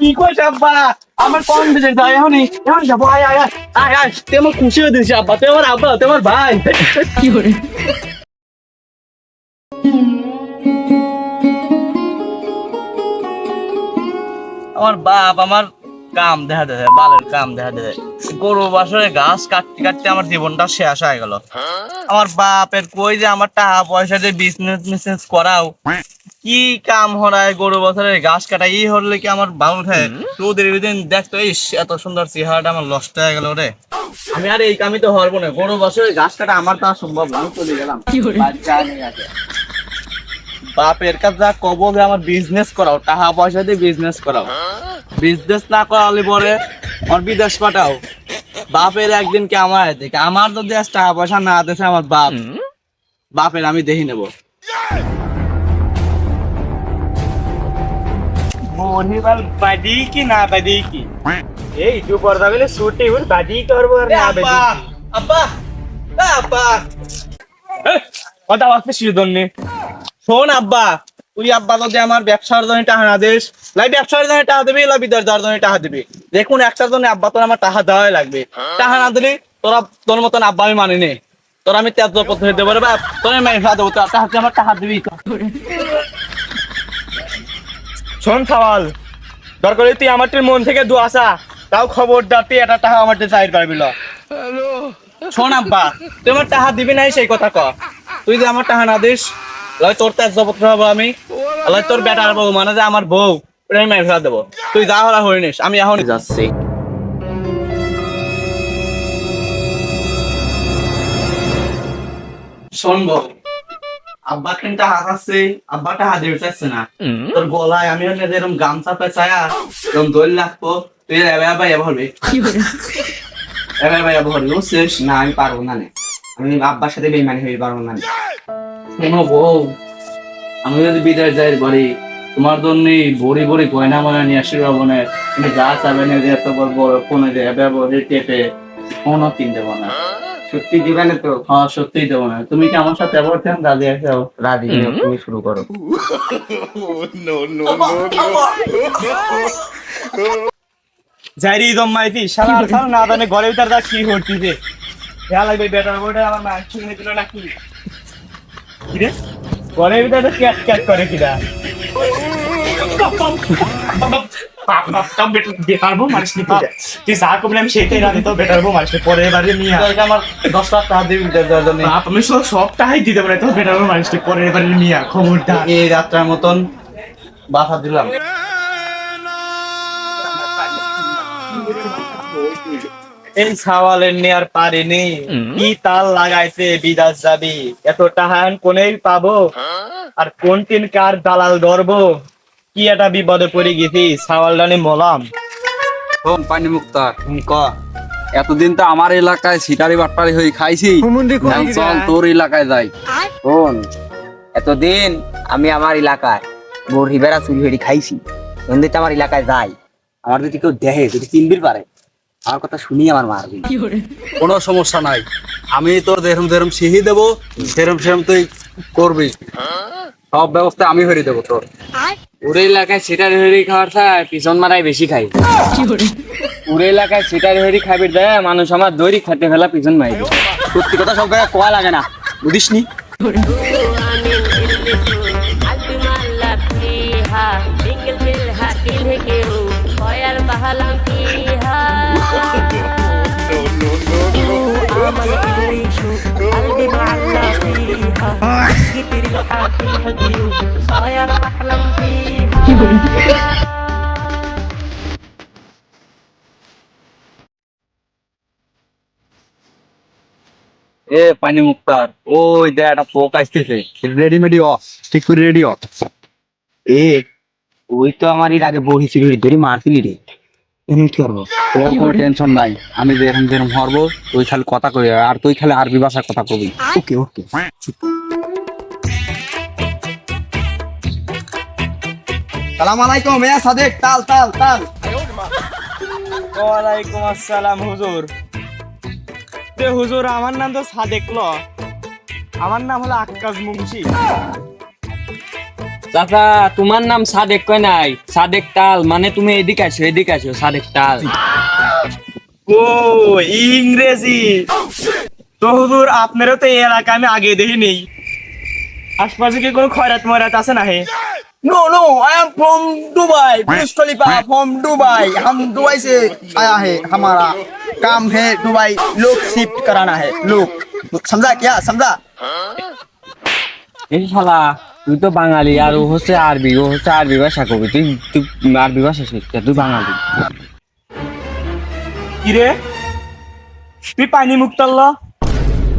কি কইছ আব্বা? আমার কোন দিকে যাই এখনই এখন যাব। আয় আয় আয় আয় আমার খুশি হয়ে দিস আব্বা তুই আমার আব্বা তুই আমার ভাই। আমার বাপ আমার কাম দেখা দেয় বালের কাম দেখা দেয়। গরু বাসরে গাছ কাটতে কাটতে আমার জীবনটা শেষ হয়ে গেল। আমার বাপের কই যে আমার টাকা পয়সা যে বিজনেস মিসনেস করাও। কি কাম হরায় গরু বছরের গাছ কাটা এই হলে কি আমার ভালো থাকে তোদের দিন দেখতো ইস এত সুন্দর চেহারাটা আমার নষ্ট হয়ে গেল রে। আমি আর এই কামই তো হরবো না গরু বছরের গাছ কাটা আমার তো সম্ভব না আমি চলে গেলাম। বাপের কাছে যা কব যে আমার বিজনেস করাও টাকা পয়সা দিয়ে বিজনেস করাও। বিজনেস না করালে পরে আমার বিদেশ পাঠাও। বাপের একদিন কে আমার দেখে আমার যদি আজ টাকা পয়সা না দিতে আমার বাপ। বাপের আমি দেখি নেব। মোহনিবাল বাদি কি না বাদি কি এই দু পর্দা গেলে ছুটি হুল বাদি করব আর না বাদি আব্বা আব্বা কথা বলতে শিরদন নে শোন আব্বা তুই আব্বা যদি আমার ব্যবসার জন্য টাকা না দিস লাই ব্যবসার জন্য টাকা দিবি লাই বিদ্যার যার জন্য টাকা দিবি। দেখুন একটার জন্য আব্বা তোর আমার টাকা দেওয়াই লাগবে। টাকা না দিলি তোরা তোর মতন আব্বা আমি মানি নে? তোর আমি তেজ পথে দেবো রে বাপ তোর আমি মেঘা দেবো তোর টাকা আমার টাকা দিবি। শোন খাওয়াল। দরকার হলে তুই আমার তোর মন থেকে দু আসা। তাও খবরদার তুই এটা টাকা আমার চাইতে পারবি না শোন আব্বা তুই আমার টাকা দিবি নাই সেই কথা ক। তুই যে আমার টাকা না দিস লাই তোর তেজ পত্র হব আমি। লাই তোর বেটার বউ মানে যে আমার বউ ওটা আমি মেঘা দেবো। তুই যা হলা হয়ে নিস আমি এখন যাচ্ছি। শোন বউ আব্বা কিন্তু হাত আছে আব্বা টাকা দিতে চাইছে না। তোর গলায় আমি হলে যেরকম গামছা পেঁচায়া এরকম দোল লাগবো তুই এবার এবার এবার হবে এবার ভাই আবহাওয়া বুঝছিস? না আমি পারব না আমি আব্বার সাথে বেইমানি হয়ে পারব না। শোনো বউ আমি যদি বিদেশ যাই বাড়ি তোমার জন্য বড়ি বড়ি গয়না ময়না নিয়ে আসি না তুমি যা চাবে না যে এত বড় বড় ফোনে ব্যবহারে টেপে ফোনও কিন দেবো না। সত্যি দিবে না তো? হ্যাঁ সত্যিই দেবো না। তুমি কি আমার সাথে ব্যবহার কেন রাজি আছো রাজি তুমি শুরু করো। যাইরি দম মাইতি শালা আর শালা না জানে ঘরে ভিতর যা কি হরতিছে খেয়াল লাগবে বেটার বইটা আমার মায়ের সঙ্গে দিল নাকি? কি রে ঘরের ভিতরে ক্যাট ক্যাট করে কিরা? এই নেয়ার পারিনি। কি তাল লাগাইছে বিদাস যাবি? এত টাহান কোনেই পাবো? আর কোন তিন কার দালাল ধরবো? কি একটা বিপদে পড়ে গেছি সাওয়াল ডানি মলাম। শোন পানি মুক্তার ক। এতদিন তো আমার এলাকায় সিটারি বাটপারি হয়ে খাইছি। এখন চল তোর এলাকায় যাই। শোন এতদিন আমি আমার এলাকায় বোর হিবেরা চুরি হেড়ি খাইছি। আমার এলাকায় যাই আমার যদি কেউ দেখে যদি চিনবির পারে আমার কথা শুনি আমার মারবি কোনো সমস্যা নাই। আমি তোর যেরম যেরম সিহি দেবো সেরম সেরম তুই করবি। সব ব্যবস্থা আমি হয়ে দেবো তোর। ওরে এলাকায় সেটার হেরি খাওয়ার খায় পিছন মারাই বেশি খাই ওরে এলাকায় সেটার হেরি খাবি দেয় মানুষ আমার দৈরি খেতে ফেলা পিছন মারি সত্যি কথা সব জায়গায় কোয়া লাগে না বুঝিস নি বাহালাম فيها بنقل كلها كله كيرو طاير بهلم فيها عمل يعيشوا قلبي معلق فيها كتير الحاكي هديو طاير بحلم فيها এ পানি মুক্তার ওই দেখ একটা পোক আসতেছে রেডিমেডি অ ঠিক করে রেডি অ এ ওই তো আমার এর আগে বহি চুরি ধরে মারছিলি রে এমনি কি করবো তোর কোনো? টেনশন নাই। আমি যেরকম যেরকম হরবো তুই খালি কথা কই আর তুই খালি আরবি ভাষায় কথা কবি। ওকে ওকে। সালাম আলাইকুম এ সাদেক তাল তাল তাল। ওয়ালাইকুম আসসালাম হুজুর। তে হুজুর আমার নাম তো সাদেক ল। আমার নাম হলো আক্কাস মুন্সি। চাচা তোমার নাম সাদেক কয় নাই সাদেক টাল মানে তুমি এদিকে আসো এদিকে আসো সাদেক টাল ও ইংরেজি তো হুজুর আপনারও তো এই এলাকা আমি আগে দেখি নেই আশপাশে কি কোনো খয়রাত ময়রাত আছে না হে no no I am from Dubai Burj Khalifa from Dubai हम दुबई से आया है हमारा काम है दुबई लोग शिफ्ट कराना है लोग समझा क्या समझा এই শালা তুই তো বাঙালি আর ও হচ্ছে আরবি ও হচ্ছে আরবি ভাষা কবি। তুই তুই আরবি ভাষা শিখতে তুই বাঙালি। কিরে? তুই পানি মুক্তাল্ল?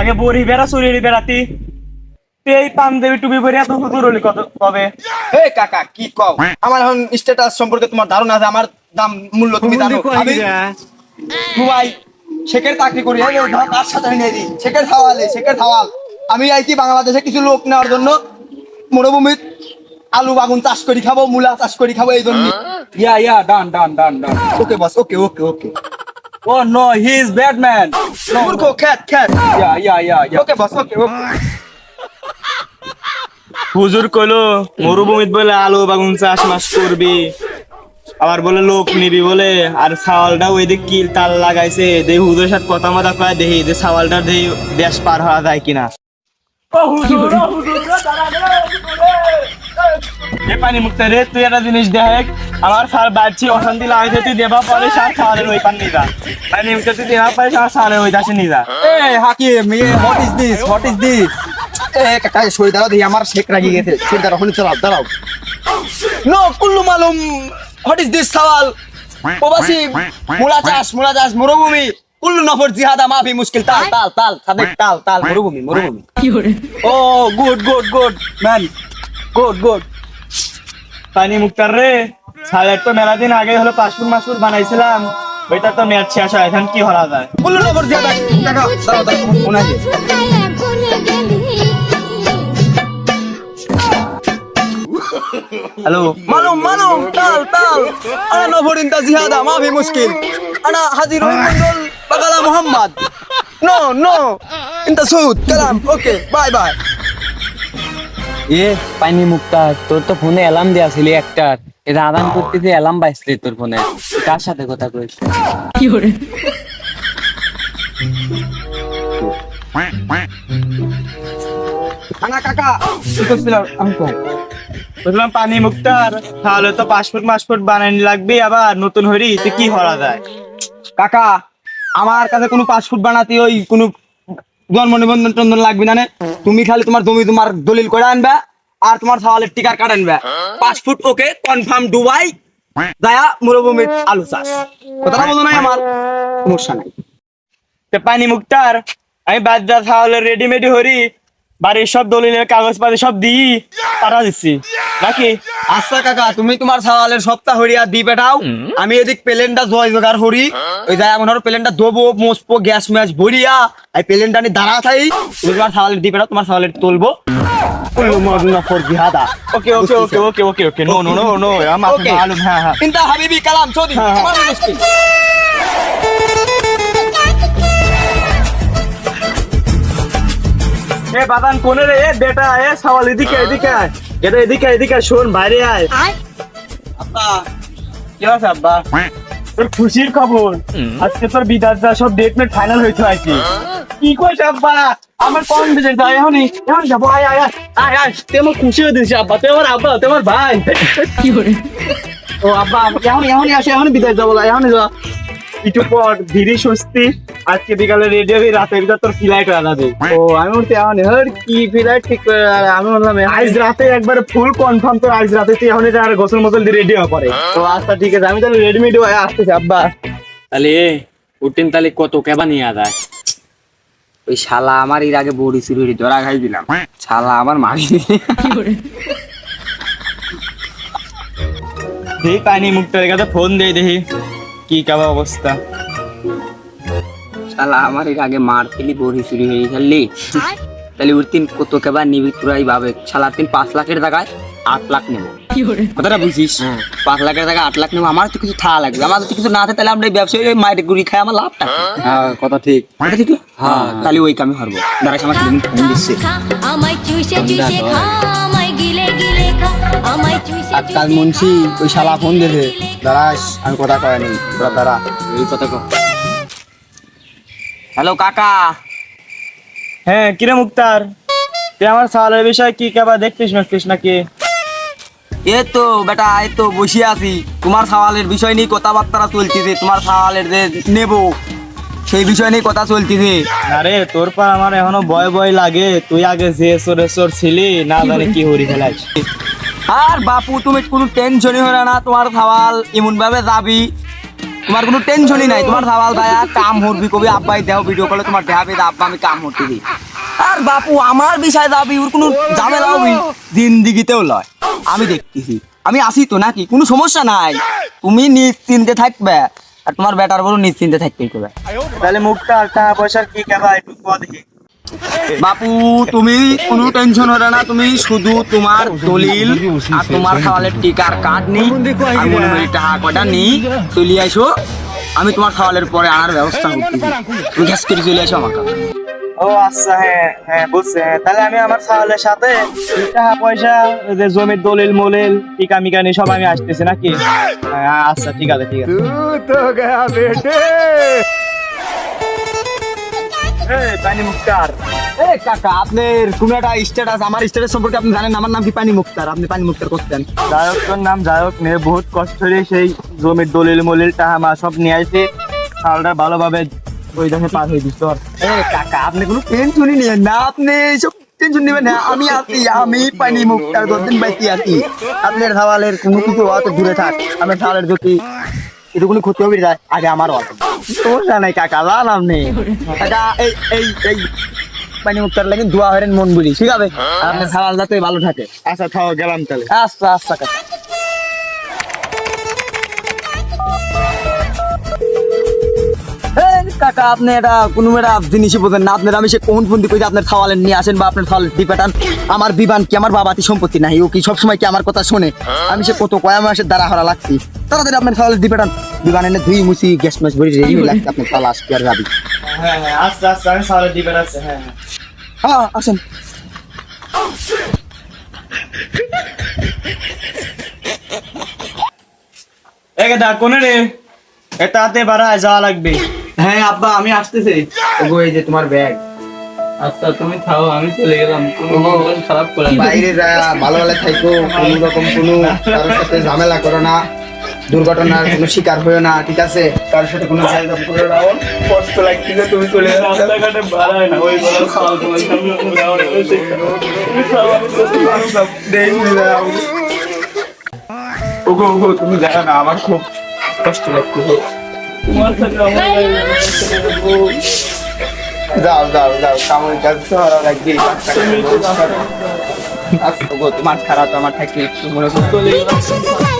আগে বড়ি বেড়া চুরি বেড়াতি। তুই এই পাঞ্জাবি টুপি পরে এত হুজুর হলি কত কবে? হে কাকা কি কও? আমার এখন স্ট্যাটাস সম্পর্কে তোমার ধারণা আছে আমার দাম মূল্য তুমি জানো। আমি দুবাই শেখের চাকরি করি। এই ধর তার সাথে নিয়ে দিই শেখের হাওয়ালে শেখের হাওয়াল। আমি আইছি বাংলাদেশে কিছু লোক নেওয়ার জন্য। মরুভূমির আলু বাগুন চাষ করি খাব মূলা চাষ করি খাব এই জন্য। Yeah yeah done done done done. Okay boss okay okay okay. Oh no he is bad man মূর্খ খ্যাত খ্যাত। ইয়া ইয়া ইয়া ইয়া। ওকে বস ওকে ওকে। হুজুর কইলো মরুভূমিত বলে আলু বাগুন চাষ মাস করবি। আবার বলে লোক নিবি বলে। আর সাওয়ালটা ওই দিক কিল তাল লাগাইছে। দেখি হুজুরের সাথে কথা মতো কয়ে দেখি যে সাওয়ালটা দেখি দেশ পার হওয়া যায় কিনা। এ মুক্ত রে তুই একটা জিনিস দেখ আমার সার অশান্তি দেবা পরে ইজ ইজ এ আমার রাগি গেছে দাঁড়াও no Kullu Malum what is this সওয়াল? ওবাসি মুলা চাষ মুলা চাষ মরুভূমি। কুল্লু নফর জিহাদা মাফি মুশকিল তাল তাল তাল সাদেক তাল তাল মরুভূমি মরুভূমি। ও good good good man good good. পানি মুক্তার রে সাড়ে তো মেলা দিন আগে হলো পাসপোর্ট মাসপোর্ট বানাইছিলাম ওইটা তো মেয়াদ শেষ হয় এখন কি হরা যায়? কুল্লু নফর জিহাদা হ্যালো? মালুম মালুম তাল তাল। আনা নফর ইনতা জিহাদা মাফি মুশকিল। আনা হাজির হই মন্ডল বাগালা মোহাম্মদ। No no. ইনতা সুদ কালাম ওকে বাই বাই এ পানি মুক্তা তোর তো ফোনে অ্যালার্ম দেওয়া ছিল একটার এটা আদান করতেছে অ্যালার্ম বাজছে তোর ফোনে। কার সাথে কথা কইস? আনা কাকা কি করছিল আমি কই? বুঝলাম পানি মুক্তার তাহলে তো পাসপোর্ট মাসপোর্ট বানানি লাগবে আবার নতুন হরি তো কি হরা যায়? কাকা আমার কাছে কোনো পাসপোর্ট বানাতে ওই কোনো জন্ম নিবন্ধন টন্ধন লাগবে না তুমি খালি তোমার জমি তোমার দলিল করে আনবে আর তোমার সওয়ালের টিকার কার্ড আনবা। পাসপোর্ট ওকে কনফার্ম ডুবাই দয়া মরুভূমির আলু চাষ। কথাটা বলো নাই আমার, সমস্যা নাই। পানি মুক্তার, আমি বাজার সওয়ালের রেডিমেডি হরি বাড়ির সব দলিলের কাগজ পাতি সব দিই পাঠা দিচ্ছি। নাকি? আচ্ছা কাকা তুমি তোমার সাওয়ালের সপ্তাহ হরিয়া দি পেটাও আমি এদিক প্লেনটা জয় জোগাড় হরি হ্যাঁ। ওই যাই আমার প্লেনটা দবো মোসপো গ্যাস ম্যাচ ভরিয়া। এই প্লেনটা নিয়ে দাঁড়া থাই। তুমি তোমার সাওয়ালের দি পেটাও তোমার সাওয়ালের তুলবো। Okay okay okay okay okay okay no no no no হ্যাঁ হ্যাঁ। হাবিবি কালাম চৌধুরী হ্যাঁ, হ্যাঁ। এ বাদান কোনে রে? এ বেটা এ সওয়াল এদিকে এদিকে আয়। এটা এদিকে এদিকে শোন বাইরে আয়। আব্বা কি আছে আব্বা? তোর খুশির খবর। আজকে তোর বিদার সব ডেট মেট ফাইনাল হইতো আর কি। কি কইছ আব্বা? আমার কোন বিজয়? যাই এখনই এখন যাব। আয় আয় আয়। আয় আয় তুই আমার খুশি হয়ে দিস আব্বা। তুই আমার আব্বা তুই আমার ভাই। ও আব্বা এখন এখনই আসে এখনই বিদায় যাব এখনই যা। একটু পর ধীরে সুস্থি আজকে বিকালে রেডি হবি রাতের ভিতর তোর ফ্লাইট রাখা ও আমি এখন হর কি ফ্লাইট ঠিক আমি বললাম আজ রাতে একবার ফুল কনফার্ম তো আজ রাতে তুই এখন এটা আর গোসল মোসল দিয়ে রেডি হওয়া পরে। তো আচ্ছা ঠিক আছে আমি তাহলে রেডিমেড হয়ে আসতেছি আব্বা। তাহলে উঠিন তাহলে কত কেবা নিয়ে আদায় ওই শালা আমার এর আগে বড়ি চুরি ধরা খাই দিলাম। শালা আমার মারি দেখি পানি মুক্তার কাছে ফোন দিয়ে দেখি। কি কেমন অবস্থা? শালা আমার এর আগে মার ফেলি বড়ি চুরি হয়ে খেললি। তাহলে ওর তিন কত কেবার নিবি তোরাই ভাবে। শালা তিন পাঁচ লাখের টাকায় আট লাখ নেব। কথাটা বুঝিস? পাঁচ লাখের টাকা আট লাখ নেব আমার তো কিছু থাকা লাগবে। আমার তো কিছু না থাকে তাহলে আমরা এই ব্যবসায়ী ওই মায়ের গুড়ি খাই আমার লাভটা হ্যাঁ কথা ঠিক। কথা ঠিক হ্যাঁ। তাহলে ওই কামে হারবো। দাঁড়া আমার ফোন দিচ্ছে। মুন্সি ওই শালা ফোন দিয়েছে দাঁড়াস আমি কথা কয়নি তোরা দাঁড়া। এই কথা কো হ্যালো কাকা। হ্যাঁ কিরে মুক্তার? তুই আমার সালের বিষয়ে কি কেবা দেখতিস মেখতিস নাকি? এ তো বেটা এই তো বসে আছি। তোমার সওয়ালের বিষয় নিয়ে কথাবার্তা চলতেছে তোমার সওয়ালের যে নেব। সেই বিষয় নিয়ে কথা চলতেছে। আরে তোর পর আমার এখনও ভয় ভয় লাগে। তুই আগে যে চোর ছিলি না জানি কি হরি ফেলাইস। আর বাপু তুমি কোনো টেনশনই হলো না তোমার সওয়াল এমন ভাবে যাবি। তোমার কোনো টেনশনই নাই তোমার সওয়াল দায়া কাম হরবি কবি আব্বাই দেও ভিডিও কলে তোমার দেখাবে আব্বা আমি কাম হরতে দিই আর বাপু আমার বিষয় যাবি ওর কোনো ঝামেলা হবি জিন্দিগিতেও লয়। আমি দেখতেছি। আমি আসি তো নাকি? কোনো সমস্যা নাই। তুমি নিশ্চিন্তে থাকবে। আর তোমার বেটার বড় নিশ্চিন্তে থাকতেই করবে। তাহলে মুক্তার টাকা পয়সার কি কেবা একটু দেখি। বাপু তুমি কোনো টেনশন হবে না তুমি শুধু তোমার দলিল আর তোমার খাওয়ালের টিকার কার্ড নেই আর মনে টাকা কটা নেই চলে আসো আমি তোমার খাওয়ালের পরে আনার ব্যবস্থা করছি। তুমি গ্যাস করে চলে আসো আমার। ও আচ্ছা হ্যাঁ হ্যাঁ বুঝছে হ্যাঁ। তাহলে আমি আমার সাথে টাকা পয়সা যে জমির দলিল মলিল টিকা মিকা নিয়ে সব আমি আসতেছি নাকি? হ্যাঁ, আচ্ছা ঠিক আছে ঠিক আছে। এই, পানি মুক্তার। এই কাকা আপনার কোনো একটা স্ট্যাটাস আমার স্ট্যাটাস সম্পর্কে আপনি জানেন আমার নাম কি পানি মুক্তার? আপনি পানি মুক্তার করতেন। যাই তোর নাম যাই হোক নিয়ে বহুত কষ্ট করে সেই জমির দলিল মলিল টাহা মা সব নিয়ে আসে ভালোভাবে ওই দেখে পার হয়ে দিস তোর এই কাকা আপনি কোনো টেনশনই না আপনি সব টেনশন নেবেন না আমি আছি আমি পানি মুক্তার বাইতে আছি। আপনার সওয়ালের কোনো কিছু অত দূরে থাক আমার সওয়ালের যদি এটা কোনো ক্ষতি হবে যায় আগে আমার অত সমস্যা নাই কাকা আপনি। কাকা এই এই এই পানি মুক্তার লাগেন দোয়া হরেন মন বলি ঠিক আছে? আপনার সওয়াল যাতে ভালো থাকে। আচ্ছা থাও গেলাম তাহলে। আচ্ছা আচ্ছা কাকা। কাকা আপনি এটা কোনো একটা জিনিসই বোঝেন না। আপনার আমি সে কোন ফোন আপনার খাওয়ালেন নিয়ে আসেন বা আপনার আমার বিবান কি আমার বাবাতি সম্পত্তি নাই ও কি সবসময় কি আমার কথা শোনে? আমি সে কত কয় মাসের দ্বারা হারা লাগছি। তাড়াতাড়ি আপনার খাওয়ালেন দি পাঠান বিবান এনে ধুই মুছি গ্যাস ম্যাস ভরি রেডি হয়ে লাগছে। আপনার তালা আসতে আর যাবি। হ্যাঁ হ্যাঁ আচ্ছা আচ্ছা আমি আছে হ্যাঁ হ্যাঁ। আসেন। একে দা কোনে রে? এটাতে বাড়া যাওয়া লাগবে। হ্যাঁ আব্বা আমি আসতেছি। ওগো এই যে তোমার ব্যাগ আচ্ছা তুমি খাও আমি চলে গেলাম। মন খারাপ করে বাইরে যা ভালো ভালো থাইকো কোনো রকম কোনো কারোর সাথে ঝামেলা করো না। দুর্ঘটনার কোনো শিকার হয়েও না ঠিক আছে? কারোর সাথে কোনো জায়গা করে রাখো কষ্ট লাগছে তুমি চলে রাস্তাঘাটে বাড়ায় না ওই তোমার সামনে ওগো ওগো তুমি দেখো না আমার খুব কষ্ট লাগছে যাও যাও যাও কামড় কাজ তো ভালো লাগবে তোমার খারাপ আমার থাকলে মনে করো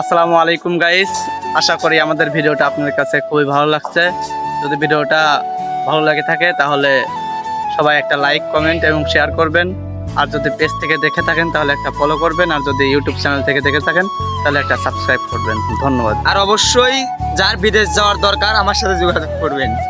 আসসালামু আলাইকুম গাইস আশা করি আমাদের ভিডিওটা আপনাদের কাছে খুবই ভালো লাগছে। যদি ভিডিওটা ভালো লাগে থাকে, তাহলে সবাই একটা লাইক কমেন্ট এবং শেয়ার করবেন। আর যদি পেজ থেকে দেখে থাকেন, তাহলে একটা ফলো করবেন। আর যদি ইউটিউব চ্যানেল থেকে দেখে থাকেন, তাহলে একটা সাবস্ক্রাইব করবেন। ধন্যবাদ। আর অবশ্যই যার বিদেশ যাওয়ার দরকার, আমার সাথে যোগাযোগ করবেন।